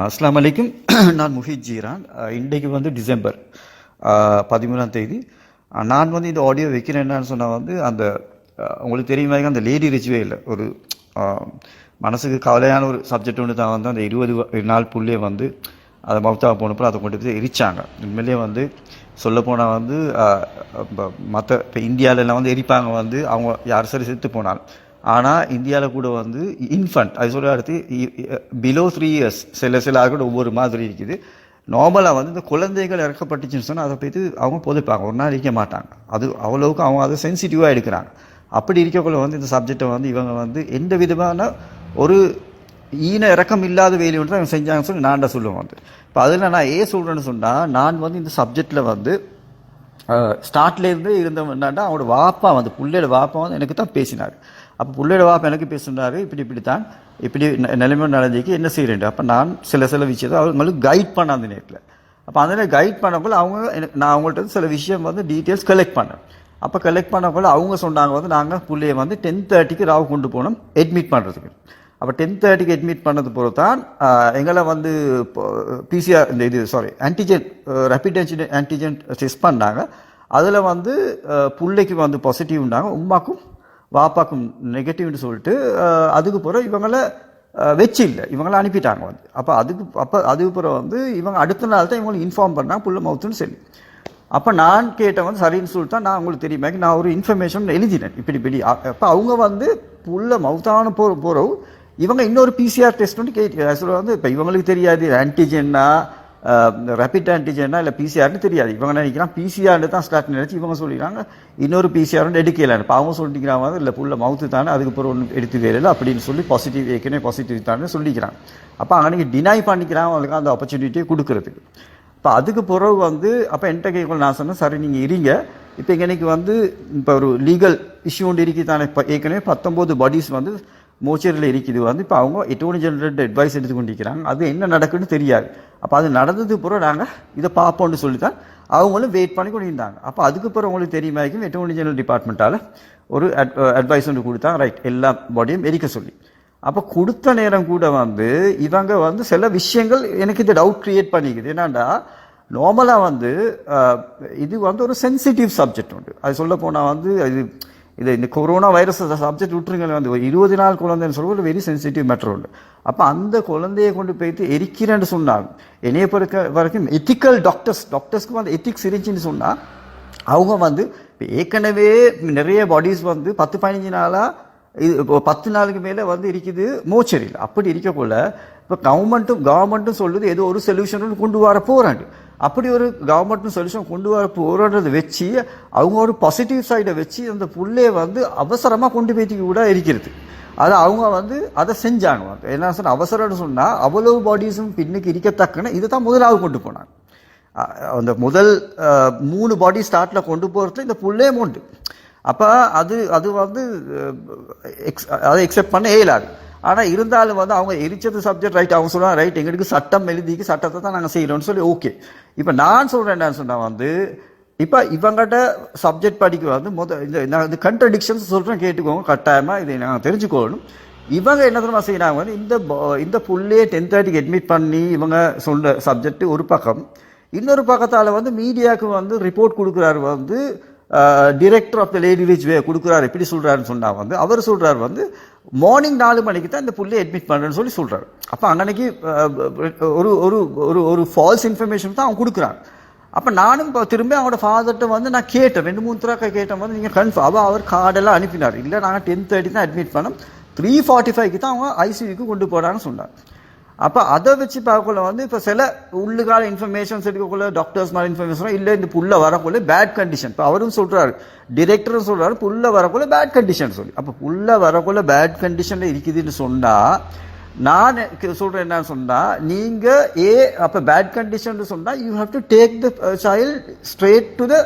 அஸ்லாம் வலைக்கும் நான் முஹித் ஜீரான். இன்றைக்கு வந்து டிசம்பர் பதிமூணாம் தேதி. நான் வந்து இந்த ஆடியோ வைக்கிறேன் என்னன்னு சொன்னால் வந்து அந்த உங்களுக்கு தெரியுமா அந்த லேடி ரிச்சுவே இல்லை. ஒரு மனசுக்கு கவலையான ஒரு சப்ஜெக்ட் ஒன்று தான் வந்து அந்த இருபது நாள் புள்ளைய வந்து அதை மௌத்தாக போனப்போ அதை கொண்டு போய் எரிச்சாங்க. உண்மையிலே வந்து சொல்லப்போனால் வந்து மற்ற இப்போ இந்தியாவிலலாம் வந்து எரிப்பாங்க வந்து அவங்க யார் சரி செத்து போனால். ஆனால் இந்தியாவில் கூட வந்து இன்ஃபண்ட் அது சொல்ல அடுத்து பிலோ த்ரீ இயர்ஸ் சில சில கூட ஒவ்வொரு மாதிரி இருக்குது. நார்மலாக வந்து இந்த குழந்தைகள் இறக்கப்பட்டுச்சுன்னு சொன்னால் அதை போய்த்து அவங்க புதைப்பாங்க. ஒரு நாள் இருக்க மாட்டாங்க. அது அவ்வளவுக்கு அவங்க அதை சென்சிட்டிவாக எடுக்கிறாங்க. அப்படி இருக்கக்குள்ள வந்து இந்த சப்ஜெக்டை வந்து இவங்க வந்து எந்த விதமான ஒரு ஈன இறக்கம் இல்லாத வேலை ஒன்று தான் செஞ்சாங்கன்னு சொல்லி நான் தான் சொல்லுவேன் வந்து. இப்போ அதில் நான் ஏன் சொல்கிறேன்னு சொன்னால் நான் வந்து இந்த சப்ஜெக்டில் வந்து ஸ்டார்ட்லேருந்து இருந்தவன்டாண்டா அவனோட வாப்பா வந்து பிள்ளையோட வாப்பா வந்து எனக்கு தான் பேசினார். அப்போ புள்ளையோட வாப்பா எனக்கு பேசினாரு இப்படி இப்படி தான் இப்படி ந- நிலைமை நடந்துக்கு என்ன செய்கிறேன் அப்போ நான் சில சில விஷயத்தை அவங்களுக்கு கைட் பண்ண அந்த நேரத்தில். அப்போ அந்த கைட் பண்ணக்குள்ள அவங்க எனக்கு நான் அவங்கள்ட்ட சில விஷயம் வந்து டீட்டெயில்ஸ் கலெக்ட் பண்ணேன். அப்போ கலெக்ட் பண்ணக்குள்ள அவங்க சொன்னாங்க வந்து நாங்கள் பிள்ளையை வந்து டென் தேர்ட்டிக்கு ராவ் கொண்டு போனோம் அட்மிட் பண்ணுறதுக்கு அப்போ டென் தேர்ட்டிக்கு அட்மிட் பண்ணது பொறுத்து தான் எங்களை வந்து பிசிஆர் இந்த இது sorry antigen rapid antigen test பண்ணாங்க. அதில் வந்து பிள்ளைக்கு வந்து பாசிட்டிவ் உண்டாங்க உமாக்கும் வாப்பாக்கும் நெகட்டிவ்னு சொல்லிட்டு அதுக்கு பிறகு இவங்கள வச்சு இல்லை. இவங்கள அனுப்பிட்டாங்க வந்து. அப்போ அதுக்கு அப்போ அதுக்கு பிறகு வந்து இவங்க அடுத்த நாள் தான் இவங்களுக்கு இன்ஃபார்ம் பண்ணாங்க புள்ள மவுத்துன்னு சொல்லி. அப்போ நான் கேட்டேன் வந்து சரின்னு சொல்லிட்டு தான் நான் உங்களுக்கு தெரியுமா. நான் ஒரு இன்ஃபர்மேஷன் எழுதினேன். இப்படி இப்படி. அப்போ அவங்க வந்து புள்ள மவுத்தான போகிற போகிறவு இவங்க இன்னொரு பிசிஆர் டெஸ்ட் வந்து கேட்டு வந்து இப்போ இவங்களுக்கு தெரியாது ஆன்டிஜென்னா ரேபிட் ஆன்டிஜென்னா இல்லை பிசிஆர்னு தெரியாது. இவங்க நினைக்கிறான் பிசிஆர்னு தான் ஸ்டார்ட் நினைச்சு இவங்க சொல்லிக்கிறாங்க இன்னொரு பிசிஆர்னு எடுக்கலான்னு இப்போ அவங்க சொல்லிக்கிறாங்க இல்லை புள்ள மவுத்து தானே அதுக்கு ஒன்று எடுத்து வேலை அப்படின்னு சொல்லி பாசிட்டிவ் ஏற்கனவே பாசிட்டிவ் தானே சொல்லிக்கிறாங்க. அப்போ அங்கே டினை பண்ணிக்கிறாங்க அவங்களுக்கு அந்த ஆப்பர்ச்சுனிட்டியை கொடுக்கறதுக்கு. இப்போ அதுக்கு பிறகு வந்து அப்போ என்கிட்ட கேட்கல நான் சொன்னேன் சரி நீங்கள் இருங்க. இப்போ இன்னைக்கு வந்து இப்போ ஒரு லீகல் இஷ்யூ ஒன்று இருக்குது தானே. இப்போ ஏற்கனவே பத்தொம்போது பாடிஸ் வந்து மோச்சரியில் இருக்குது. வந்து இப்போ அவங்க அட்டோர்னி ஜெனரல் அட்வைஸ் எடுத்து கொண்டிருக்கிறாங்க அது என்ன நடக்குன்னு தெரியாது. அப்போ அது நடந்தது பிறகு நாங்கள் இதை பார்ப்போம்னு சொல்லி தான் அவங்களும் வெயிட் பண்ணி கொண்டிருந்தாங்க. அப்போ அதுக்கு பிறகு உங்களுக்கு தெரியுமா அட்டோர்னி ஜெனரல் டிபார்ட்மெண்ட்டால் ஒரு அட்வைஸ் ஒன்று கொடுத்தாங்க ரைட் எல்லா பாடியும் எரிக்க சொல்லி. அப்போ கொடுத்த நேரம் கூட வந்து இவங்க வந்து சில விஷயங்கள் எனக்கு இது டவுட் க்ரியேட் பண்ணிக்குது. என்னன்னா நார்மலாக வந்து இது வந்து ஒரு சென்சிட்டிவ் சப்ஜெக்ட் உண்டு. அது சொல்ல போனால் வந்து இது இது இந்த கொரோனா வைரஸ் சப்ஜெக்ட் விட்டுருங்க வந்து ஒரு இருபது நாள் குழந்தைன்னு சொல்ல ஒரு வெரி சென்சிட்டிவ் மேட்டர் உண்டு. அப்போ அந்த குழந்தையை கொண்டு போயிட்டு எரிக்கிறேன்னு சொன்னாங்க என்னைய பொறுக்க வரைக்கும் எத்திக்கல் டாக்டர்ஸ் டாக்டர்ஸ்க்கு வந்து எத்திக்ஸ் இருந்துச்சுன்னு சொன்னால் அவங்க வந்து ஏற்கனவே நிறைய பாடிஸ் வந்து பத்து பதினஞ்சு நாளாக இது இப்போ பத்து நாளுக்கு மேலே வந்து இருக்குது மோச்சரியில் அப்படி இருக்கக்குள்ள இப்போ கவர்மெண்ட்டும் கவர்மெண்ட்டும் சொல்லுது ஏதோ ஒரு சொல்யூஷன் கொண்டு வர போகிறாங்க அப்படி ஒரு கவர்மெண்ட்னு சொல்யூஷன் கொண்டு வர போறதை வச்சு அவங்க ஒரு பாசிட்டிவ் சைடை வச்சு அந்த புள்ளைய வந்து அவசரமாக கொண்டு போய்த்து கூட இருக்கிறது. அது அவங்க வந்து அதை செஞ்சாங்க. வந்து என்ன சொன்ன அவசரம்னு சொன்னால் அவ்வளவு பாடிஸும் பின்னுக்கு இருக்கத்தக்கன இதை தான் முதலாவது கொண்டு போனாங்க. அந்த முதல் மூணு பாடி ஸ்டார்ட்டில் கொண்டு போகிறது இந்த புள்ளே உண்டு. அப்போ அது அது வந்து எக்ஸ் அதை எக்ஸெப்ட் பண்ண இயலாது. ஆனால் இருந்தாலும் வந்து அவங்க எரிச்சது சப்ஜெக்ட் ரைட் அவங்க சொல்லுவாங்க ரைட் எங்களுக்கு சட்டம் எழுதிக்கு சட்டத்தை தான் நாங்கள் செய்கிறோம்னு சொல்லி ஓகே இப்போ நான் சொல்கிறேன் என்னன்னு சொன்னால் வந்து இப்போ இவங்ககிட்ட சப்ஜெக்ட் படிக்க வந்து முத இந்த நான் இந்த கண்ட்ரடிக்ஷன்ஸ் சொல்கிறேன் கேட்டுக்கோங்க கட்டாயமாக இதை நாங்கள் தெரிஞ்சுக்கோணும். இவங்க என்ன தெரியுமா செய்யறாங்க வந்து இந்த இந்த புள்ளையே டென் தேர்ட்டிக்கு அட்மிட் பண்ணி இவங்க சொல்கிற சப்ஜெக்ட் ஒரு பக்கம். இன்னொரு பக்கத்தால் வந்து மீடியாவுக்கு வந்து ரிப்போர்ட் கொடுக்குறாரு வந்து director of the Lady Ridgeway கொடுக்குறாரு எப்படி சொல்கிறாருன்னு சொன்னால் வந்து அவர் சொல்கிறார் வந்து மார்னிங் நாலு மணிக்கு தான் இந்த புள்ளையை அட்மிட் பண்ணுறேன்னு சொல்லி சொல்கிறார் அப்போ அன்னைக்கு ஒரு ஒரு ஒரு ஒரு ஃபால்ஸ் இன்ஃபர்மேஷன் தான் அவங்க கொடுக்குறான். அப்போ நானும் இப்போ திரும்ப அவனோட ஃபாதர்கிட்ட வந்து நான் கேட்டேன் ரெண்டு மூணு தடவை கேட்டேன் வந்து நீங்கள் கன்ஃபார்ம் அவள் அவர் கார்டெல்லாம் அனுப்பினார். இல்லை நாங்கள் டென் தேர்ட்டி தான் அட்மிட் பண்ணோம். த்ரீ ஃபார்ட்டி ஃபைவ்க்கு தான் அவங்க ஐசியூக்கு கொண்டு போகிறான்னு சொன்னார் அப்போ அதை வச்சு பார்க்கக்குள்ள வந்து இப்போ சில உள்ளுக்கால இன்ஃபர்மேஷன்ஸ் எடுக்கக்குள்ள டாக்டர்ஸ் மாதிரி இன்ஃபர்மேஷன் இல்லை இந்த புள்ள வரக்குள்ள பேட் கண்டிஷன் இப்போ அவரும் சொல்கிறாரு டிரெக்டரும் சொல்கிறாரு புள்ள வரக்குள்ள பேட் கண்டிஷன் சொல்லி. அப்போ புள்ள வரக்குள்ள பேட் கண்டிஷனில் இருக்குதுன்னு சொன்னால் நான் சொல்கிறேன் என்னன்னு சொன்னால் நீங்கள் ஏ அப்போ பேட் கண்டிஷன் சொன்னால் you have to take the child straight to the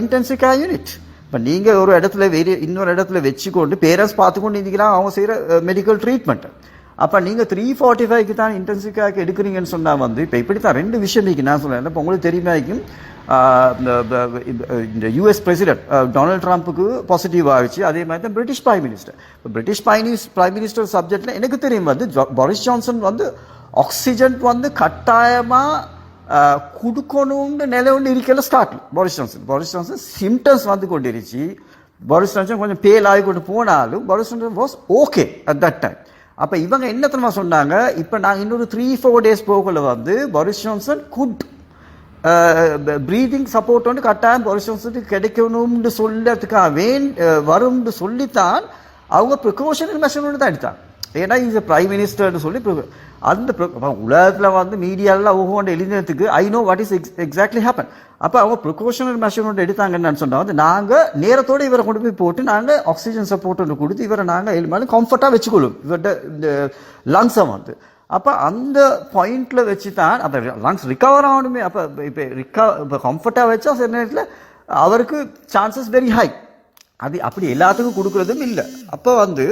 intensive care unit இப்போ நீங்கள் ஒரு இடத்துல வெறி இன்னொரு இடத்துல வச்சுக்கொண்டு பேரண்ட்ஸ் பார்த்துக்கொண்டு இருந்தீங்கன்னா அவங்க செய்கிற மெடிக்கல் ட்ரீட்மெண்ட்டு அப்போ நீங்கள் த்ரீ ஃபார்ட்டி ஃபைவ்க்கு தான் இன்டென்சிவ் எடுக்கிறீங்கன்னு சொன்னால் வந்து இப்போ இப்படி தான் ரெண்டு விஷயம் இருக்கு நான் சொல்றேன். இப்போ உங்களுக்கு தெரியுமா இருக்கும் இந்த இந்த- இந்த யூஎஸ் பிரசிடென்ட் டொனால்ட் ட்ரம்ப்புக்கு பாசிட்டிவ் ஆகிடுச்சு அதே மாதிரி தான் பிரிட்டிஷ் பிரைம் மினிஸ்டர் இப்போ பிரிட்டிஷ் பிரைம் பிரைம் மினிஸ்டர் சப்ஜெக்டில் எனக்கு தெரியும் வந்து ஜா- பாரிஸ் ஜான்சன் வந்து ஆக்சிஜன் வந்து கட்டாயமாக கொடுக்கணும்னு நிலை ஒன்று இருக்கல start Boris Johnson Boris Johnson symptoms வந்து கொண்டிருச்சு. பாரிஸ் ஜான்சன் கொஞ்சம் பேல் ஆகி கொண்டு போனாலும் Boris Johnson was okay at that time அப்போ இவங்க என்ன தெரியுமா சொன்னாங்க? இப்போ நாங்கள் இன்னொரு த்ரீ ஃபோர் டேஸ் போகல வந்து Boris Johnson good breathing support வந்து கட்டாயம் பாரிஸ் ஜான்சனுக்கு கிடைக்கணும்னு சொல்லறதுக்காக வேண் வரும்னு சொல்லித்தான் அவங்க ப்ரிகாஷனரி மெஷர் ஒன்று தான் எடுத்தாங்க. ஏன்னா இஸ் பிரைம் மினிஸ்டர்னு சொல்லி அந்த உலகத்தில் வந்து மீடியாலாம் ஒவ்வொன்று எழுதினதுக்கு I know what is exactly happen அப்போ அவங்க ப்ரிகாஷனல் மெஷர் ஒன்று எடுத்தாங்கன்னு சொன்னால் வந்து நாங்கள் நேரத்தோடு இவரை கொண்டு போய் போட்டு நாங்கள் ஆக்சிஜன் சப்போர்ட் ஒன்று கொடுத்து இவரை நாங்கள் எழுமாலும் கம்ஃபர்ட்டாக வச்சுக்கொள்ளும். இவர்கிட்ட இந்த லங்ஸை வந்து. அப்போ அந்த பாயிண்டில் வச்சு தான் அந்த லங்ஸ் ரிகவர் ஆகணுமே. அப்போ இப்போ ரிக்க இப்போ கம்ஃபர்ட்டாக வச்சா சில நேரத்தில் அவருக்கு சான்சஸ் வெரி ஹை அது அப்படி எல்லாத்துக்கும் கொடுக்குறதும் இல்லை. அப்போ வந்து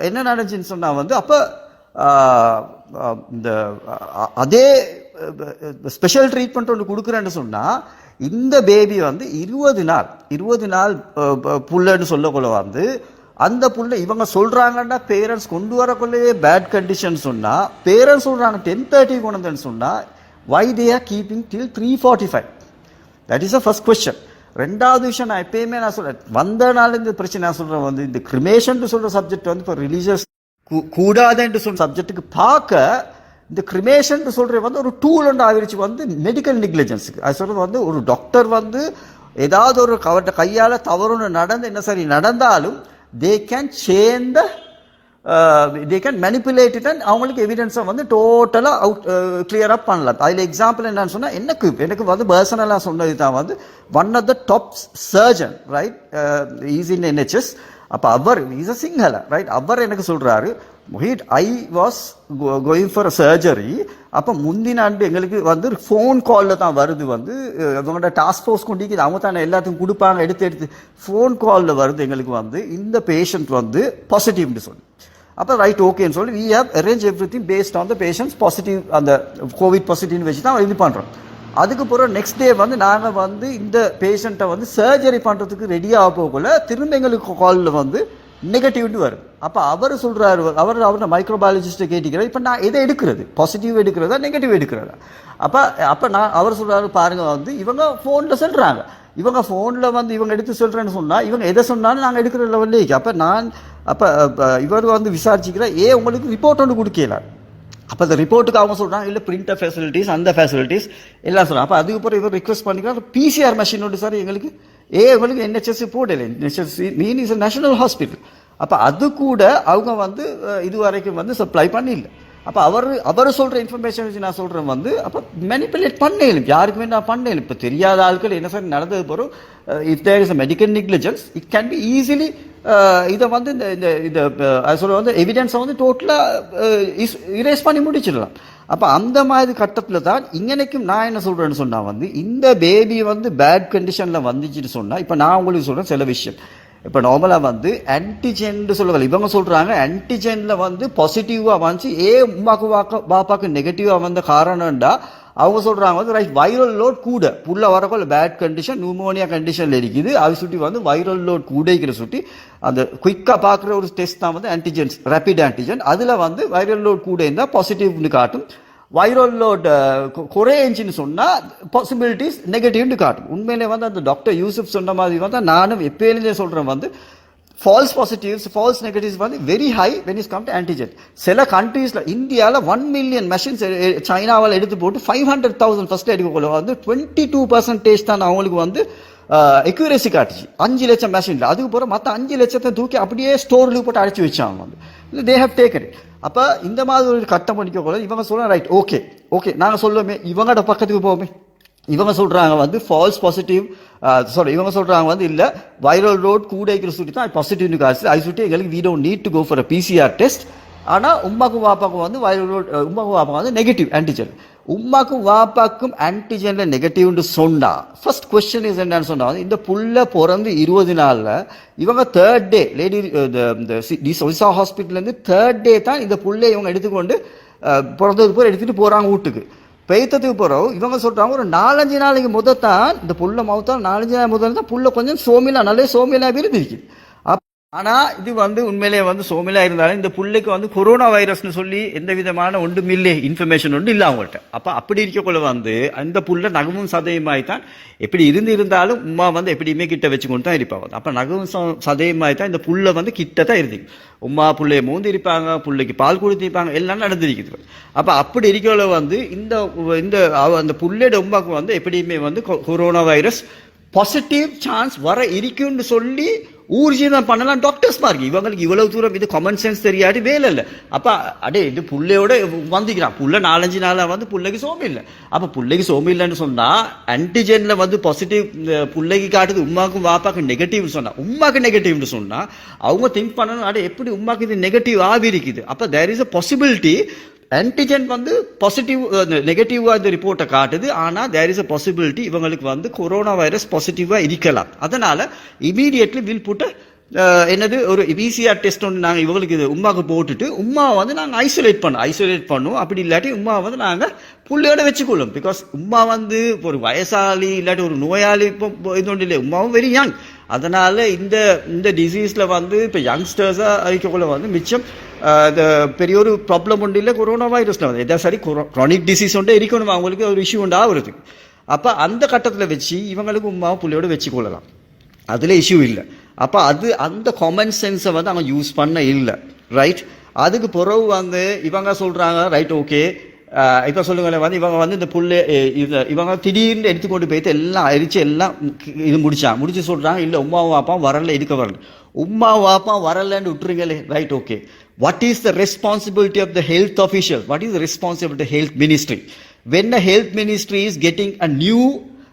என்ன நடந்துச்சுன்னு சொன்னால் வந்து அப்போ இந்த அதே ஸ்பெஷல் ட்ரீட்மெண்ட் ஒன்று கொடுக்குறேன்னு சொன்னால் இந்த பேபி வந்து இருபது நாள் இருபது நாள் புள்ளன்னு சொல்லக்குள்ள வந்து அந்த புள்ள இவங்க சொல்கிறாங்கன்னா பேரண்ட்ஸ் கொண்டு வரக்குள்ளேயே பேட் கண்டிஷன் சொன்னால் பேரண்ட்ஸ் சொல்கிறாங்க டென் தேர்ட்டி கொண்டு வந்தேன்னு சொன்னால் why they are keeping till three forty five that is a first question ரெண்டாவது விஷயம் நான் எப்பயுமே நான் சொல்கிறேன் வந்த நாள் இந்த பிரச்சனை நான் சொல்கிறேன் வந்து இந்த கிரிமேஷன் சொல்கிற சப்ஜெக்ட் வந்து இப்போ ரிலீஜியஸ் கூடாதுன்னு சொல்ற சப்ஜெக்ட்டுக்கு பார்க்க இந்த கிரிமேஷன் சொல்கிற வந்து ஒரு டூல் ஒன்று ஆகிருச்சு. வந்து மெடிக்கல் நெக்லிஜென்ஸுக்கு அது சொல்கிறது வந்து ஒரு டாக்டர் வந்து ஏதாவது ஒரு அவர்கிட்ட கையால் தவறுன்னு நடந்து என்ன சரி நடந்தாலும் தே கேன் சேர்ந்த they can manipulate it and அவங்களுக்கு எவிடன்ஸை வந்து டோட்டலாக அவுட் கிளியர் அப் பண்ணலாம். அதில் எக்ஸாம்பிள் என்னன்னு சொன்னால் எனக்கு எனக்கு வந்து பர்சனலாக சொன்னது தான் வந்து one of the top surgeon right is in NHS அப்போ அவர் இஸ் அ சிங்கள ரைட் அவர் எனக்கு சொல்கிறாரு Mohit I was going for surgery அப்போ முந்தின ஆண்டு எங்களுக்கு வந்து ஃபோன் காலில் தான் வருது வந்து இவங்களோட டாஸ்க் ஃபோர்ஸ் கொண்டு அவங்க தானே எல்லாத்துக்கும் கொடுப்பாங்க எடுத்து எடுத்து. ஃபோன் காலில் வருது எங்களுக்கு வந்து இந்த பேஷண்ட் வந்து பாசிட்டிவ்னு சொல்லி. அப்போ ரைட் ஓகேன்னு சொல்லி we have arrange everything based on the patients positive அந்த கோவிட் பாசிட்டிவ்னு வச்சு தான் இது பண்ணுறோம் அதுக்கு பிறகு நெக்ஸ்ட் டே வந்து நாங்கள் வந்து இந்த பேஷண்ட்டை வந்து சர்ஜரி பண்ணுறதுக்கு ரெடியாக போகல. திரும்ப எங்களுக்கு காலில் வந்து நெகட்டிவ்னு வருது. அப்போ அவர் சொல்கிறாரு அவர் அவர் மைக்ரோபயாலஜிஸ்ட்டை கேட்டிக்கிறார். இப்போ நான் எதை எடுக்கிறது? பாசிட்டிவ் எடுக்கிறதா நெகட்டிவ் எடுக்கிறதா? அப்போ அப்போ நான் அவர் சொல்கிறாரு பாருங்கள் வந்து இவங்க ஃபோனில் சொல்கிறாங்க இவங்க ஃபோனில் வந்து இவங்க எடுத்து சொல்கிறேன்னு சொன்னால் இவங்க எதை சொன்னாலும் நாங்கள் எடுக்கிற லெவல்லே அப்போ நான் அப்போ இவர் வந்து விசாரிச்சுக்கிறேன் ஏ உங்களுக்கு ரிப்போர்ட் ஒன்று கொடுக்கல? அப்போ அந்த ரிப்போர்ட்டுக்கு அவங்க சொல்கிறாங்க இல்லை பிரிண்டர் ஃபெசிலிட்டிஸ் அந்த ஃபெசிலிட்டிஸ் எல்லாம் சொல்கிறாங்க அப்போ அதுக்கப்புறம் இவர் ரிக்வஸ்ட் பண்ணிக்கிறார் பிசிஆர் மெஷின் உண்டு சார் எங்களுக்கு. ஏ உங்களுக்கு என்ஹெச்எஸ் போடலை. என்ஹெச்எஸ்சி மீன் இஸ் நேஷனல் ஹாஸ்பிட்டல் அப்போ அது கூட அவங்க வந்து இது வரைக்கும் வந்து சப்ளை பண்ணில்லை அப்போ அவர் அவர் சொல்கிற இன்ஃபர்மேஷன் வச்சு நான் சொல்கிறேன் வந்து அப்போ மெனிப்புலேட் பண்ணேன். யாருக்குமே நான் பண்ணேன். இப்போ தெரியாத ஆட்கள் என்ன சார் நடந்தது போகிறோம் if there is a medical negligence it can be easily இதை வந்து இந்த இந்த இந்த சொல்ல வந்து எவிடன்ஸை வந்து டோட்டலாக இரேஸ் பண்ணி முடிச்சிடலாம். அப்போ அந்த மாதிரி கட்டத்தில் தான் இங்கனைக்கும் நான் என்ன சொல்கிறேன்னு சொன்னால் வந்து இந்த பேபி வந்து பேட் கண்டிஷனில் வந்துச்சுன்னு சொன்னால் இப்போ நான் உங்களுக்கு சொல்கிறேன் சில விஷயம். இப்போ நார்மலாக வந்து ஆன்டிஜென்னு சொல்லுவாங்க. இவங்க சொல்கிறாங்க ஆன்டிஜெனில் வந்து பாசிட்டிவாக வந்துச்சு ஏ உமாக்கு வாக்க பாப்பாக்கு நெகட்டிவாக வந்த காரணம்டா அவங்க சொல்கிறாங்க வந்து ரைட் வைரல் லோட் கூட. புள்ள வரக்குள்ள பேட் கண்டிஷன் நியூமோனியா கண்டிஷனில் இருக்குது. அது சுட்டி வந்து வைரல் லோட் கூடைக்கிற சுட்டி அந்த குயிக்காக பார்க்குற ஒரு டெஸ்ட் தான் வந்து ஆன்டிஜென்ஸ் ரேபிட் ஆன்டிஜென் அதில் வந்து வைரல் லோட் கூட இருந்தால் பாசிட்டிவ்னு காட்டும். வைரல் லோட் குறைஞ்சின்னு சொன்னால் பாசிபிலிட்டிஸ் நெகட்டிவ்னு காட்டும். உண்மையிலே வந்து அந்த டாக்டர் யூசுப் சொன்ன மாதிரி வந்து நானும் எப்பயிலேருந்தே சொல்கிறேன் வந்து ஃபால்ஸ் பாசிட்டிவ்ஸ் ஃபால்ஸ் நெகட்டிவ்ஸ் வந்து very high when is come to antigen சில கண்ட்ரீஸில் இந்தியாவில் ஒன் மில்லியன் மெஷின்ஸ் சைனாவில் எடுத்து போட்டு ஃபைவ் ஹண்ட்ரட் தௌசண்ட் ஃபஸ்ட்டு எடுக்கக்குள்ள வந்து டுவெண்ட்டி டூ பர்சன்டேஜ் தான் அவங்களுக்கு வந்து எக்யூரேசி காட்டுச்சு. அஞ்சு லட்சம் மெஷினில் அதுக்கு போகிற மற்ற அஞ்சு லட்சத்தை தூக்கி அப்படியே ஸ்டோர்லேயும் போட்டு அடைச்சி வச்சாங்க வந்து. இல்லை தே ஹவ் டேக்கன் இட் அப்போ இந்த மாதிரி ஒரு கட்டம் பண்ணிக்கக்கூடாது. இவங்க சொல்ல ரைட் ஓகே ஓகே நாங்கள் சொல்லுவோமே இவங்களோட பக்கத்துக்கு போவோமே. இவங்க சொல்கிறாங்க வந்து ஃபால்ஸ் பாசிட்டிவ் சாரி இவங்க சொல்கிறாங்க வந்து இல்லை வைரல் ரோட் கூடைக்கிற சுட்டி தான் பாசிட்டிவ்னு காசு. அது சுட்டி எங்களுக்கு வீடோ don't need to go for PCR test ஆனால் உம்மாக்கும் வாப்பாக்கும் வந்து வைரல் ரோட் உம்மாக்கும் வாப்பாக்கும் வந்து நெகட்டிவ் ஆன்டிஜென் உம்மாக்கும் வாப்பாக்கும் ஆன்டிஜென்ல நெகட்டிவ்னு சொன்னா ஃபர்ஸ்ட் கொஸ்டின் இஸ் என்னன்னு சொன்னா இந்த புள்ள பிறந்து இருபது நாளில் இவங்க தேர்ட் டே லேடி இந்த ஹாஸ்பிட்டல்ல இருந்து தேர்ட் டே தான் இந்த புள்ளை இவங்க எடுத்துக்கொண்டு uh, பிறந்தது போய் எடுத்துகிட்டு போகிறாங்க வீட்டுக்கு. பெய்த்ததுக்கு பிறகு இவங்க சொல்கிறாங்க ஒரு நாலஞ்சு நாளைக்கு முதல் தான் இந்த புல்ல மவுத்தால் நாலஞ்சு நாள் முதல் தான் புல்ல கொஞ்சம் சோமிலா நல்ல சோமிலா இருந்திருக்கு ஆனால் இது வந்து உண்மையிலேயே வந்து சோமிலாக இருந்தாலும் இந்த புள்ளைக்கு வந்து கொரோனா வைரஸ்னு சொல்லி எந்த விதமான ஒன்றும் இல்லை இன்ஃபர்மேஷன் ஒன்று இல்லை அவங்கள்ட்ட. அப்போ அப்படி இருக்கக்குள்ள வந்து அந்த புல்ல நகமும் சதையுமாய் தான் எப்படி இருந்து இருந்தாலும் உமா வந்து எப்படியுமே கிட்ட வச்சுக்கொண்டு தான் இருப்பாங்க. அப்போ நகமும் ச- தான் இந்த புல்ல வந்து கிட்ட தான் இருந்தீங்க உமா புள்ளைய மூந்து இருப்பாங்க புள்ளைக்கு பால் கொடுத்திருப்பாங்க எல்லாம் நடந்திருக்குது. அப்போ அப்படி இருக்கக்குள்ள வந்து இந்த இந்த அந்த புள்ளையோட உமாக்கு வந்து எப்படியுமே வந்து கொ- கொரோனா வைரஸ் பாசிட்டிவ் சான்ஸ் வர இருக்குன்னு சொல்லி ஊர்ஜிதம் பண்ணலாம் டாக்டர்ஸ் மார்க்கு இவங்களுக்கு இவ்வளவு தூரம் இது காமன் சென்ஸ் தெரியாட்டி வேலை இல்லை. அப்போ அடே இது புள்ளையோட வந்துக்கிறான். புள்ள நாலஞ்சு நாளாக வந்து பிள்ளைக்கு சோமி இல்லை. அப்போ பிள்ளைக்கு சோமி இல்லைன்னு சொன்னால் ஆன்டிஜெனில் வந்து பாசிட்டிவ் பிள்ளைக்கு காட்டுது உமாக்கும் வாப்பாக்கு நெகட்டிவ்னு சொன்னால் உமாக்கு நெகட்டிவ்னு சொன்னால் அவங்க திங்க் பண்ணணும் அடே எப்படி உமாக்கு இது நெகட்டிவ் ஆகி இருக்குது அப்போ there is a possibility antigen வந்து பாசிட்டிவ் நெகட்டிவாக இந்த ரிப்போர்ட்டை காட்டுது. ஆனால் தேர் இஸ் அ பாசிபிலிட்டி இவங்களுக்கு வந்து கொரோனா வைரஸ் பாசிட்டிவாக இருக்கலாம். அதனால் இமீடியட்லி வில் புட் என்னது ஒரு பிசிஆர் டெஸ்ட் ஒன்று நாங்கள் இவங்களுக்கு இது உமாவுக்கு போட்டுட்டு உமாவை வந்து நாங்கள் ஐசோலேட் பண்ணோம் ஐசோலேட் பண்ணுவோம். அப்படி இல்லாட்டி உமா வந்து நாங்கள் புள்ளையோட வச்சுக்கொள்ளும். பிகாஸ் உமா வந்து ஒரு வயசாளி இல்லாட்டி ஒரு நோயாளி இப்போ இப்போ இது ஒன்றும் இல்லை உமாவும் வெரி யங் அதனால் இந்த இந்த டிசீஸில் வந்து இப்போ யங்ஸ்டர்ஸாக இருக்கக்குள்ள வந்து மிச்சம் இந்த பெரிய ஒரு ப்ராப்ளம் ஒன்று இல்லை கொரோனா வைரஸ்ல வந்து. எதாவது சரி க்ரானிக் டிசீஸ் ஒன்று இருக்கணும். அவங்களுக்கு ஒரு இஷ்யூ உண்டா வருது அப்போ அந்த கட்டத்தில் வச்சு இவங்களுக்கு உமாவை புள்ளையோட வச்சுக்கொள்ளலாம் அதில் இஷ்யூ இல்லை. அப்போ அது அந்த காமன் சென்ஸை வந்து அவங்க யூஸ் பண்ண இல்லை. ரைட் அதுக்கு பிறகு வந்து இவங்க சொல்கிறாங்க ரைட் ஓகே இப்போ சொல்லுங்களேன் வந்து இவங்க வந்து இந்த புல்லு இது இவங்க திடீர்னு எடுத்துக்கொண்டு போயிட்டு எல்லாம் அரிச்சு எல்லாம் இது முடிச்சான் முடிச்சு சொல்கிறாங்க இல்லை உமா வாப்பா வரல இதுக்கு வரல. உமா வாப்பா வரலன்னு விட்டுருங்களே right okay what is the responsibility of the health official what is the responsibility health ministry when a health ministry is getting a new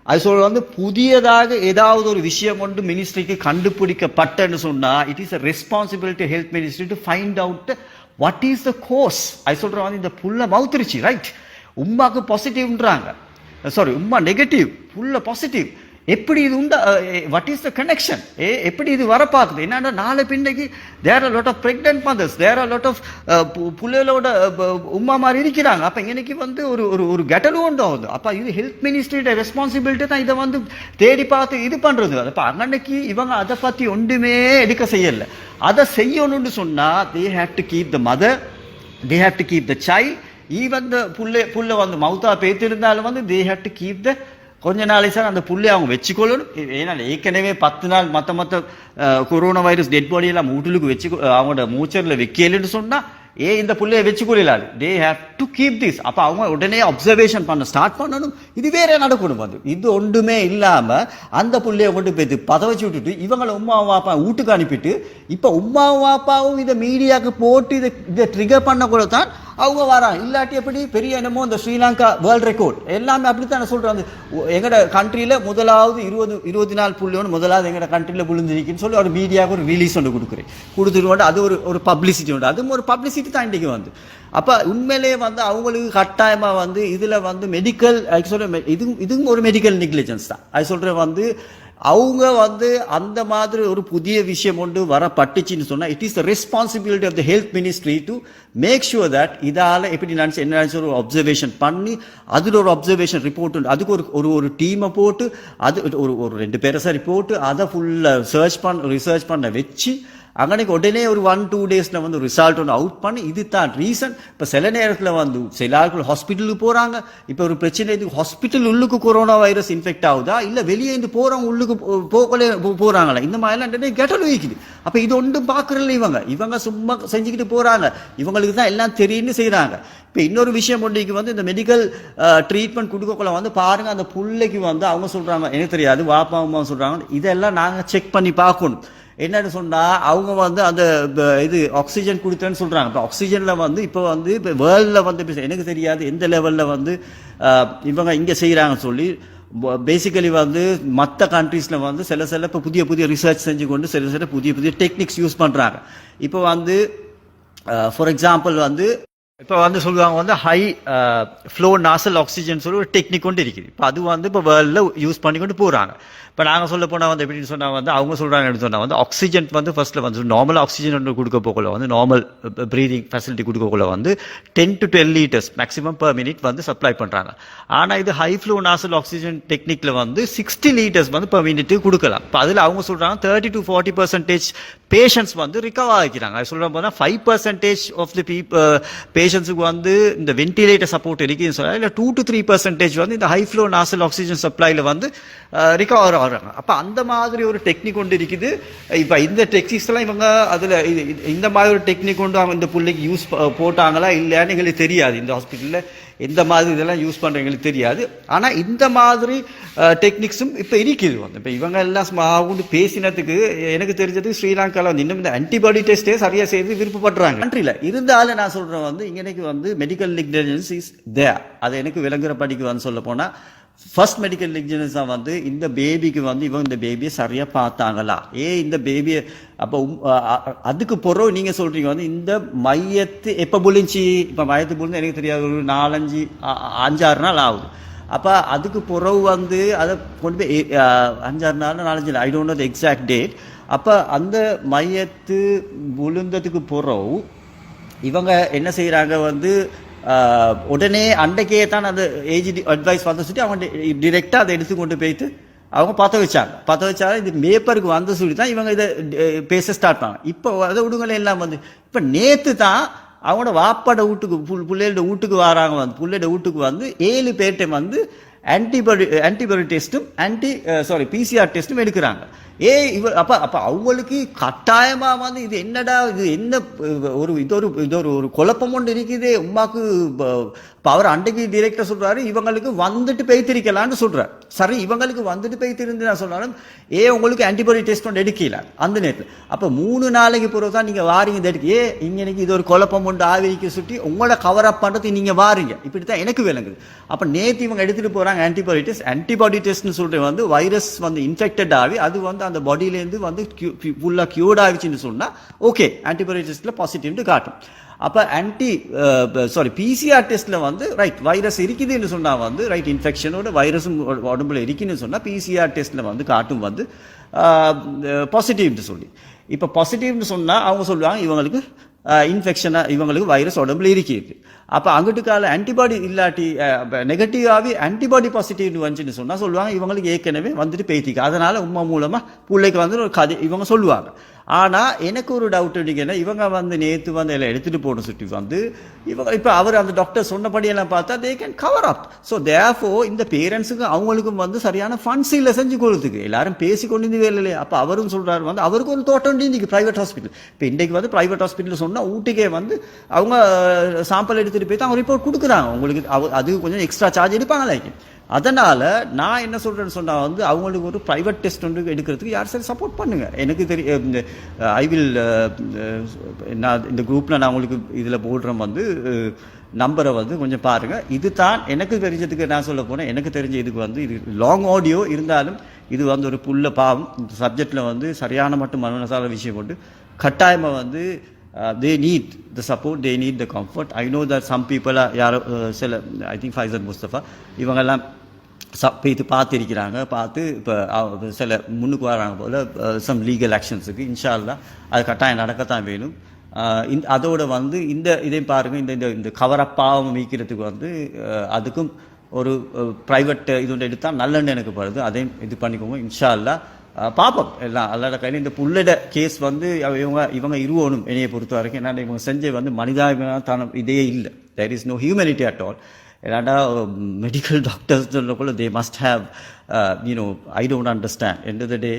அது சொல்ற வந்து புதியதாக ஏதாவது ஒரு விஷயம் கொண்டு மினிஸ்ட்ரிக்கு கண்டுபிடிக்கப்பட்டன்னு சொன்னால் it is a responsibility health ministry to find out what is the course அது சொல்கிற வந்து இந்த புல்லை மவுத்துருச்சு ரைட் உமாக்கு பாசிட்டிவ்ன்றாங்க சாரி உமா நெகட்டிவ் புல்ல பாசிட்டிவ் எப்படி இது உண்டா? வாட் இஸ் த கனெக்ஷன் ஏ எப்படி இது வர பார்க்குது என்னன்னா நாளை பின்னைக்கு there are lot of pregnant mothers there are lot of புள்ளைகளோட Uma மாதிரி இருக்கிறாங்க. அப்போ இன்னைக்கு வந்து ஒரு ஒரு ஒரு கெட்டலும் உண்டு ஆகுது அப்போ இது ஹெல்த் மினிஸ்ட்ரியோட ரெஸ்பான்சிபிலிட்டி தான் இதை வந்து தேடி பார்த்து இது பண்ணுறது அப்போ அன்னைக்கு இவங்க அதை பற்றி ஒன்றுமே எடுக்க செய்யலை. அதை செய்யணும்னு சொன்னால் they have to keep the mother they have to keep the child even the புள்ள புள்ள வந்து மவுத்தா பேத்திருந்தாலும் வந்து they have to keep the கொஞ்ச நாளைக்கு சார் அந்த புள்ளி அவங்க வச்சுக்கொள்ளணும். ஏன்னா ஏற்கனவே பத்து நாள் மற்ற மற்ற கொரோனா வைரஸ் டெட் பாடி எல்லாம் மூட்டுலுக்கு வச்சு அவங்களோட மூச்சரில் வைக்கலன்னு சொன்னால் ஏ இந்த புள்ளையை வச்சுக்கொள்ளாது they have to keep this அப்போ அவங்க உடனே அப்சர்வேஷன் பண்ண ஸ்டார்ட் பண்ணணும். இது வேற நடக்கணும் அது இது ஒன்றுமே இல்லாமல் அந்த பிள்ளைய கொண்டு போய் பத வச்சு விட்டுட்டு இவங்களை உமா வாப்பா வீட்டுக்கு அனுப்பிட்டு இப்போ உமா வாப்பாவும் இதை மீடியாவுக்கு போட்டு இதை இதை ட்ரிகர் பண்ண கூட தான் அவங்க வராங்க. இல்லாட்டி எப்படி? பெரிய என்னமோ இந்த ஸ்ரீலங்கா வேர்ல்ட் ரெக்கார்ட் எல்லாமே அப்படித்தானே சொல்கிறாங்க எங்களோட கண்ட்ரியில் முதலாவது இருபது இருபத்தி நாள் புள்ளியோன்னு முதலாவது எங்களோட கண்ட்ரியில் விழுந்திருக்குன்னு சொல்லி ஒரு மீடியாவுக்கு ஒரு ரிலீஸ் ஒன்று கொடுக்குறேன். கொடுத்துட்டு அது ஒரு ஒரு பப்ளிசிட்டி உண்டு. அதுவும் ஒரு பப்ளிசிட்டி தான் இன்றைக்கு வந்து. அப்போ உண்மையிலேயே வந்து அவங்களுக்கு கட்டாயமாக வந்து இதில் வந்து மெடிக்கல் சொல்ற இதுவும் இதுவும் ஒரு மெடிக்கல் நெக்லிஜென்ஸ் தான். அது சொல்கிறேன் வந்து அவங்க வந்து அந்த மாதிரி ஒரு புதிய விஷயம் ஒன்று வரப்பட்டுச்சுன்னு சொன்னால் it is the responsibility of the health ministry to make sure that இதால் எப்படி நினச்சி என்ன நினைச்சு ஒரு அப்சர்வேஷன் பண்ணி அதில் ஒரு அப்சர்வேஷன் ரிப்போர்ட் உண்டு. அதுக்கு ஒரு ஒரு ஒரு டீமை போட்டு அது ஒரு ஒரு ரெண்டு பேரை சரி போட்டு அதை ஃபுல்லாக சர்ச் பண்ண ரிசர்ச் பண்ண வச்சு அங்கனைக்கு உடனே ஒரு ஒன் டூ டேஸில் வந்து ரிசல்ட் ஒன்று அவுட் பண்ணி இது தான் ரீசன் இப்போ சில நேரத்தில் வந்து சில ஆட்கள் ஹாஸ்பிட்டலுக்கு போகிறாங்க இப்போ ஒரு பிரச்சனை இது ஹாஸ்பிட்டல் உள்ளுக்கு கொரோனா வைரஸ் இன்ஃபெக்ட் ஆகுதா? இல்லை வெளியே இருந்து போகிறவங்க உள்ளுக்கு போ- போகலே இந்த மாதிரிலாம் நிறைய கெட்டல் வைக்குது. அப்போ இது ஒன்றும் பார்க்குறதில்ல இவங்க. இவங்க சும்மா செஞ்சுக்கிட்டு போகிறாங்க இவங்களுக்கு தான் எல்லாம் தெரியும்னு செய்கிறாங்க இப்போ இன்னொரு விஷயம் ஒன்றைக்கு வந்து இந்த மெடிக்கல் ட்ரீட்மெண்ட் கொடுக்கக்குள்ள வந்து பாருங்கள் அந்த பிள்ளைக்கு வந்து அவங்க சொல்கிறாங்க எனக்கு தெரியாது வாப்பா அம்மா சொல்கிறாங்க இதெல்லாம் நாங்கள் செக் பண்ணி பார்க்கணும். என்னன்னு சொன்னால் அவங்க வந்து அந்த இது ஆக்சிஜன் கொடுத்தேன்னு சொல்கிறாங்க இப்போ ஆக்சிஜனில் வந்து இப்போ வந்து இப்போ வேர்ல்டில் வந்து எனக்கு தெரியாது எந்த லெவலில் வந்து இவங்க இங்கே செய்கிறாங்கன்னு சொல்லி பேசிக்கலி வந்து மற்ற கண்ட்ரீஸில் வந்து சில சில இப்போ புதிய புதிய ரிசர்ச் செஞ்சு கொண்டு சில சில புதிய புதிய டெக்னிக்ஸ் யூஸ் பண்ணுறாங்க இப்போ வந்து ஃபார் எக்ஸாம்பிள் வந்து இப்போ வந்து சொல்லுவாங்க வந்து ஹை ஃப்ளோ நாசல் ஆக்சிஜன் சொல்லி ஒரு டெக்னிக் கொண்டு இருக்குது இப்போ அது வந்து இப்போ வேர்ல்டில் யூஸ் பண்ணி கொண்டு போகிறாங்க இப்போ நாங்கள் சொல்ல போனால் வந்து எப்படின்னு சொன்னால் வந்து அவங்க சொல்கிறாங்கன்னு சொன்னால் வந்து ஆக்சிஜன் வந்து ஃபர்ஸ்ட்டில் வந்து நார்மல் ஆக்சிஜன் ஒன்று கொடுக்க போகல வந்து நார்மல் ப்ரீதிங் ஃபெசிலிட்டி கொடுக்கக்குள்ள வந்து ten to twelve litres maximum per minute வந்து சப்ளை பண்ணுறாங்க ஆனால் இது ஹை ஃப்ளோ நாசல் ஆக்சிஜன் டெக்னிக்கில் வந்து சிக்ஸ்டி லிட்டர்ஸ் வந்து பர் மினிட் கொடுக்கலாம் இப்போ அதில் அவங்க சொல்கிறாங்க thirty to forty percentage patients வந்து ரிகவர் ஆகிக்கிறாங்க. அது சொல்கிற போனால் five percentage of the beep பேஷண்ட்ஸுக்கு வந்து இந்த வென்டிலேட்டர் சப்போர்ட் இருக்குன்னு சொன்னால் இல்லை டூ டு த்ரீ பர்சன்டேஜ் வந்து இந்த ஹை ஃப்ளோ நாசல் ஆக்சிஜன் சப்ளையில் வந்து uh, ரிகவர் ஆகிறாங்க. அப்போ அந்த மாதிரி ஒரு டெக்னிக் கொண்டு இருக்குது. இப்போ இந்த டெக்னிக்ஸ்லாம் இவங்க அதில் இந்த மாதிரி ஒரு டெக்னிக் கொண்டு அவங்க இந்த பிள்ளைக்கு யூஸ் போட்டாங்களா இல்லையான்னு எங்களுக்கு தெரியாது. இந்த ஹாஸ்பிட்டலில் எந்த மாதிரி இதெல்லாம் யூஸ் பண்ணுறவங்களுக்கு தெரியாது. ஆனால் இந்த மாதிரி டெக்னிக்ஸும் இப்போ இருக்குது. வந்து இப்போ இவங்க எல்லாம் ஸ்மாவுண்டு பேசினதுக்கு எனக்கு தெரிஞ்சது ஸ்ரீலங்காவில் வந்து இன்னும் இந்த ஆன்டிபாடி டெஸ்ட்டே சரியாக செய்து விருப்பப்படுறாங்க கண்ட்ரியில் இருந்தாலும் நான் சொல்கிறேன் வந்து இங்கனைக்கு வந்து மெடிக்கல் நெக்லிஜென்ஸ் இஸ் தே அது எனக்கு விளங்குற படிக்கு வந்து சொல்ல போனால் ஃபர்ஸ்ட் மெடிக்கல் நெக்லிஜென்ஸ் வந்து இந்த பேபிக்கு வந்து இவங்க இந்த பேபியை சரியாக பார்த்தாங்களா? ஏ இந்த பேபியை அப்போ அதுக்கு பிறகு நீங்கள் சொல்கிறீங்க வந்து இந்த மையத்து எப்போ புளிஞ்சி இப்போ மையத்து புளிஞ்சு எனக்கு தெரியாது ஒரு நாலஞ்சு அஞ்சாறு நாள் ஆகுது. அப்போ அதுக்கு பிறகு வந்து அதை கொண்டு போய் அஞ்சாறு நாள் நாலஞ்சு I don't know the exact date அப்போ அந்த மையத்து விழுந்ததுக்கு பிறகு இவங்க என்ன செய்கிறாங்க வந்து உடனே அன்றைக்கே தான் அந்த ஏஜ் அட்வைஸ் வந்து சொல்லி அவங்க டிரெக்டாக அதை எடுத்து கொண்டு போயிட்டு அவங்க பற்ற வச்சாங்க. பற்ற வச்சாலும் இது மேப்பருக்கு வந்து சொல்லி தான் இவங்க இதை பேச ஸ்டார்ட் பண்ணாங்க. இப்போ அதை விடுங்களே எல்லாம் வந்து. இப்போ நேற்று தான் அவங்களோட வாப்பாட வீட்டுக்கு புல் பிள்ளையோட வீட்டுக்கு வராங்க வந்து. பிள்ளையோட வீட்டுக்கு வந்து ஏழு பேர்கிட்ட வந்து ஆன்டிபாடி ஆன்டிபயோட்டிக் டெஸ்ட்டும் ஆன்டி சாரி பிசிஆர் டெஸ்ட்டும் எடுக்கிறாங்க. ஏ இவ அப்ப அப்ப அவங்களுக்கு கட்டாயமா வந்து இது என்னடா இது என்ன ஒரு இது ஒரு இது ஒரு ஒரு குழப்பம் ஒன்று இருக்குது. உமாக்கு இப்போ அவர் அன்றைக்கு டிரெக்டர் சொல்றாரு இவங்களுக்கு வந்துட்டு பெய்திருக்கலான்னு சொல்றாரு. சரி இவங்களுக்கு வந்துட்டு பெய்திருந்து நான் சொன்னாலும் ஏ உங்களுக்கு ஆன்டிபாடி டெஸ்ட் ஒன்று எடுக்கல அந்த நேரத்தில். அப்போ மூணு நாளைக்கு பிறகு தான் நீங்கள் வாரீங்க இந்த எடுக்க ஏ இங்கனைக்கு இது ஒரு குழப்பம் ஒன்று ஆவிரிக்க சுட்டி உங்களை கவர் அப் பண்ணுறது நீங்கள் வாரீங்க. இப்படி தான் எனக்கு விளங்குது. அப்போ நேற்று இவங்க எடுத்துகிட்டு போகிறாங்க ஆன்டிபாடி டெஸ்ட் ஆன்டிபாடி டெஸ்ட்னு சொல்லிட்டு வந்து வைரஸ் வந்து இன்ஃபெக்டட் ஆகி அது வந்து அந்த பாடியிலேருந்து வந்து ஃபுல்லாக க்யூர்ட் ஆகிடுச்சுன்னு சொன்னால் ஓகே ஆன்டிபயோட்டிக் டெஸ்ட்டில் பாசிட்டிவ்னு காட்டும். அப்போ ஆன்டி சாரி பிசிஆர் டெஸ்ட்டில் வந்து ரைட் வைரஸ் இருக்குதுன்னு சொன்னால் வந்து ரைட் இன்ஃபெக்ஷனோட வைரஸும் உடம்புல இருக்குதுன்னு சொன்னால் பிசிஆர் டெஸ்ட்டில் வந்து காட்டும் வந்து uh, uh, பாசிட்டிவ்னு சொல்லி. இப்போ பாசிட்டிவ்னு சொன்னால் அவங்க சொல்லுவாங்க இவங்களுக்கு இன்ஃபெக்ஷனாக இவங்களுக்கு வைரஸ் உடம்புல இருக்குது அப்போ அங்கிட்டு கால ஆன்டிபாடி இல்லாட்டி நெகட்டிவாகவே ஆன்டிபாடி பாசிட்டிவ் வந்துச்சுன்னு சொன்னால் சொல்லுவாங்க. இவங்களுக்கு ஏற்கனவே வந்துட்டு பேத்திக்கு. அதனால் உமா மூலமாக பிள்ளைக்கு வந்து ஒரு கதை இவங்க சொல்லுவாங்க. ஆனால் எனக்கு ஒரு டவுட் என்ன இவங்க வந்து நேற்று வந்து எல்லாம் எடுத்துகிட்டு போன சுட்டி வந்து இவங்க இப்போ அவர் அந்த டாக்டர் சொன்னபடியெல்லாம் பார்த்தா they can cover up so therefore இந்த பேரண்ட்ஸுக்கு அவங்களுக்கும் வந்து சரியான ஃபண்ட்ஸ் இல்லை செஞ்சு கொடுத்துக்கு. எல்லாரும் பேசி கொண்டு இருந்து வேலை இல்லையா. அப்போ அவரும் சொல்கிறாரு வந்து அவருக்கு ஒரு தோட்டம் இன்றைக்கி ப்ரைவேட் ஹாஸ்பிட்டல் இப்போ இன்றைக்கு வந்து ப்ரைவேட் ஹாஸ்பிட்டல் சொன்னால் ஊட்டிக்கே வந்து அவங்க சாம்பிள் எடுத்துகிட்டு போய் தான் அவங்க ரிப்போர்ட் கொடுக்குறாங்க. உங்களுக்கு அவ- அது கொஞ்சம் எக்ஸ்ட்ரா சார்ஜ் எடுப்பாங்களே அதனால் நான் என்ன சொல்கிறேன்னு சொன்னால் வந்து அவங்களுக்கு ஒரு ப்ரைவேட் டெஸ்ட் ஒன்று எடுக்கிறதுக்கு யார் சரி சப்போர்ட் பண்ணுங்க. எனக்கு தெரியும் இந்த ஐ வில் நான் இந்த குரூப்பில் நான் உங்களுக்கு இதில் போடுறேன் வந்து நம்பரை வந்து கொஞ்சம் பாருங்கள் இது தான் எனக்கு தெரிஞ்சதுக்கு நான் சொல்ல போனேன் எனக்கு தெரிஞ்ச இதுக்கு வந்து இது லாங் ஆடியோ இருந்தாலும் இது வந்து ஒரு புல்ல பாவம். இந்த சப்ஜெக்டில் வந்து சரியான மட்டும் மனசால விஷயம் கொண்டு கட்டாயமாக வந்து they need the support they need the comfort I know that some பீப்புளாக யாரோ சில ஐ திங்க் ஃபைசர் முஸ்தஃபா இவங்கெல்லாம் ச இது பார்த்துருக்கிறாங்க. பார்த்து இப்போ சில முன்னுக்கு வராங்க போல் சம் லீகல் ஆக்ஷன்ஸுக்கு இன்ஷால்லா அது கட்டாயம் நடக்கத்தான் வேணும். இந் இந்த அதோட வந்து இந்த இதையும் பாருங்கள் இந்த இந்த இந்த கவரப்பாவம் மீக்கிறதுக்கு வந்து அதுக்கும் ஒரு ப்ரைவேட் இது ஒன்று எடுத்தால் நல்லெண்ணு எனக்கு படுது. அதையும் இது பண்ணிக்கோங்க. இன்ஷா பார்ப்போம். எல்லாம் அல்லாட கையில் இந்த புள்ளட கேஸ் வந்து அவ- இவங்க இவங்க இருவனும் என்னையை பொறுத்த வரைக்கும் என்னென்ன இவங்க செஞ்ச வந்து மனிதாபிமானம் இதே இல்லை. There is no humanity at all என்னடா medical doctors சொல்லக்குள்ள they must have you know I don't understand end the day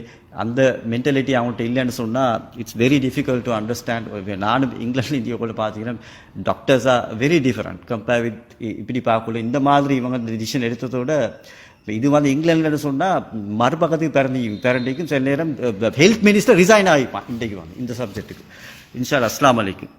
அந்த மென்டாலிட்டி அவங்கள்ட்ட இல்லைன்னு சொன்னால் it's very difficult to understand நானும் இங்கிலாந்து இந்தியாவுக்குள்ள பார்த்தீங்கன்னா doctors are very different compare with இப்படி பார்க்கல இந்த மாதிரி இவங்க டிசிஷன் எடுத்ததோட இது வந்து இங்கிலாந்துன்னு சொன்னால் மறுபக்கத்துக்கு பிறந்தி பிறண்டிக்கும் சில நேரம் ஹெல்த் மினிஸ்டர் ரிசைன் ஆகிப்பான். இன்றைக்கு வந்து இந்த சப்ஜெக்ட்டுக்கு இன்ஷா அஸ்லாம் அலைக்கும்.